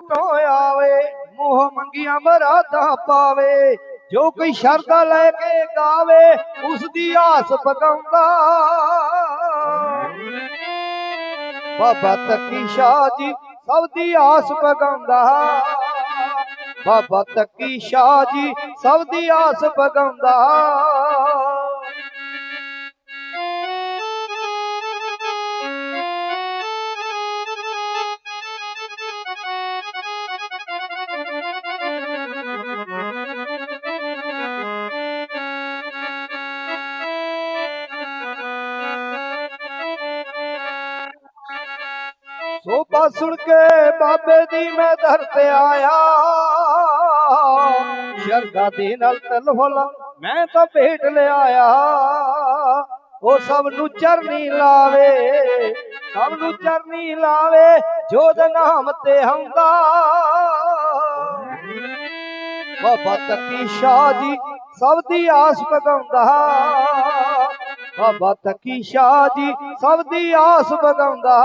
ਤੋਂ ਆਵੇ? ਮੋਹ ਮੰਗੀਆਂ ਮਰਾਦਾਂ ਪਾਵੇ। ਜੋ ਕੋਈ ਸ਼ਰਧਾ ਲੈ ਕੇ ਗਾਵੇ ਉਸ ਦੀ ਆਸ ਪਕਾਉਂਦਾ ਬਾਬਾ ਤੱਕੀ ਸ਼ਾਹ ਜੀ ਸਭ ਦੀ ਆਸ ਪਗਾਉਂਦਾ। ਬਾਬਾ ਤੱਕੀ ਸ਼ਾਹ ਜੀ ਸਭ ਦੀ ਆਸ ਪਗਾਉਂਦਾ। ਸੋਭਾ ਸੁਣ ਕੇ ਬਾਬੇ ਦੀ ਮੈਂ ਦਰ ਤੇ ਆਇਆ। ਸ਼ਰਧਾ ਦੇ ਨਾਲ ਤਲਵਲਾ ਮੈਂ ਤਾਂ ਭੇਟ ਲਿਆਇਆ ਉਹ ਸਭ ਨੂੰ ਚਰਨੀ ਲਾਵੇ, ਸਭ ਨੂੰ ਚਰਨੀ ਲਾਵੇ, ਜੋ ਦੇ ਨਾਮ ਤੇ ਹੰਦਾ ਬਾਬਾ ਤਕੀ ਸ਼ਾਹ ਜੀ ਸਭ ਦੀ ਆਸ ਪਗਾਉਂਦਾ ਬਾਬਾ ਤਕੀ ਸ਼ਾਹ ਜੀ ਸਭ ਦੀ ਆਸ ਪਗਾਉਂਦਾ